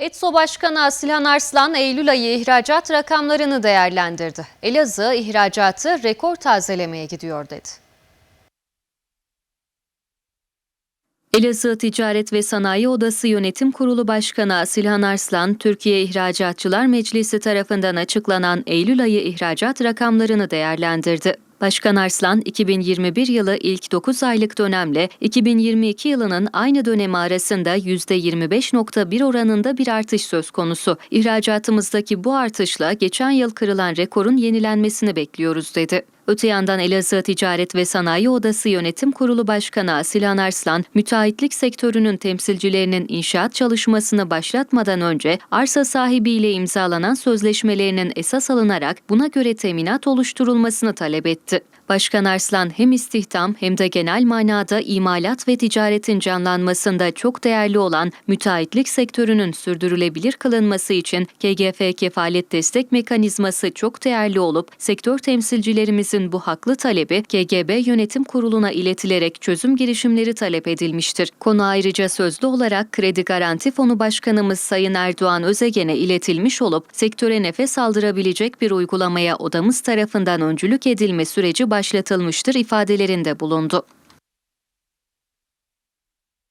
ETSO Başkanı Asilhan Arslan Eylül ayı ihracat rakamlarını değerlendirdi. Elazığ ihracatı rekor tazelemeye gidiyor dedi. Elazığ Ticaret ve Sanayi Odası Yönetim Kurulu Başkanı Asilhan Arslan, Türkiye İhracatçılar Meclisi tarafından açıklanan Eylül ayı ihracat rakamlarını değerlendirdi. Başkan Arslan, 2021 yılı ilk 9 aylık dönemle 2022 yılının aynı dönemi arasında %25.1 oranında bir artış söz konusu. İhracatımızdaki bu artışla geçen yıl kırılan rekorun yenilenmesini bekliyoruz dedi. Öte yandan Elazığ Ticaret ve Sanayi Odası Yönetim Kurulu Başkanı Asilan Arslan, müteahhitlik sektörünün temsilcilerinin inşaat çalışmasını başlatmadan önce arsa sahibiyle imzalanan sözleşmelerinin esas alınarak buna göre teminat oluşturulmasını talep etti. Başkan Arslan hem istihdam hem de genel manada imalat ve ticaretin canlanmasında çok değerli olan müteahhitlik sektörünün sürdürülebilir kılınması için KGF kefalet destek mekanizması çok değerli olup sektör temsilcilerimizin bu haklı talebi KGB Yönetim Kurulu'na iletilerek çözüm girişimleri talep edilmiştir. Konu ayrıca sözlü olarak Kredi Garanti Fonu Başkanımız Sayın Erdoğan Özegen'e iletilmiş olup sektöre nefes aldırabilecek bir uygulamaya odamız tarafından öncülük edilme süreci başlatılmıştır ifadelerinde bulundu.